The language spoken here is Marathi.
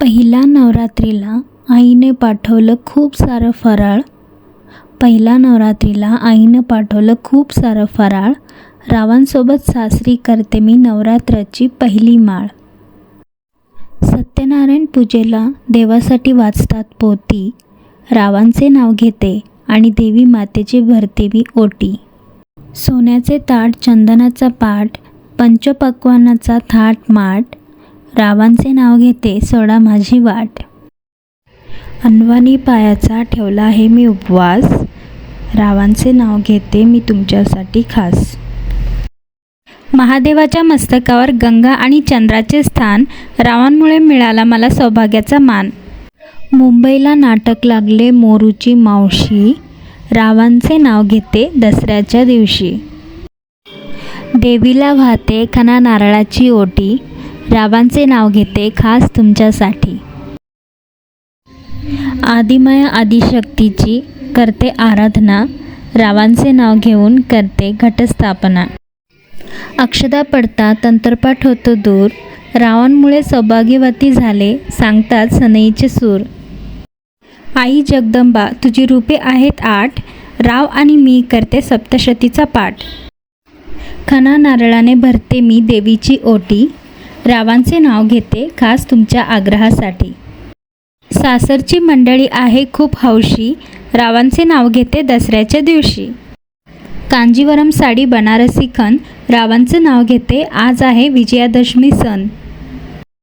पहिल्या नवरात्रीला आईने पाठवलं खूप सारं फराळ. पहिल्या नवरात्रीला आईनं पाठवलं खूप सारं फराळ. रावांसोबत सासरी करते मी नवरात्राची पहिली माळ. सत्यनारायण पूजेला देवासाठी वाचतात पोती. रावांचे नाव घेते आणि देवी मातेची भरते मी ओटी. सोन्याचे ताट चंदनाचा पाट पंचपक्वानाचा थाट माट रावांचे नाव घेते सोडा माझी वाट. अनवानी पायाचा ठेवला आहे मी उपवास. रावांचे नाव घेते मी तुमच्यासाठी खास. महादेवाच्या मस्तकावर गंगा आणि चंद्राचे स्थान रावांमुळे मिळाला मला सौभाग्याचा मान. मुंबईला नाटक लागले मोरूची मावशी. रावांचे नाव घेते दसऱ्याच्या दिवशी. देवीला वाहते खना नारळाची ओटी. रावांचे नाव घेते खास तुमच्यासाठी. आदिमाया आदिशक्तीची करते आराधना रावांचे नाव घेऊन करते घटस्थापना. अक्षदा पडता तंत्रपाठ होतो दूर रावांमुळे सौभाग्यवती झाले सांगतात सनईचे सूर. आई जगदंबा तुझी रूपे आहेत आठ राव आणि मी करते सप्तशतीचा पाठ. खना नारळाने भरते मी देवीची ओटी रावांचे नाव घेते खास तुमच्या आग्रहासाठी. सासरची मंडळी आहे खूप हौशी रावांचे नाव घेते दसऱ्याच्या दिवशी. कांजीवरम साडी बनारसी खण रावांचं नाव घेते आज आहे विजयादशमी सण.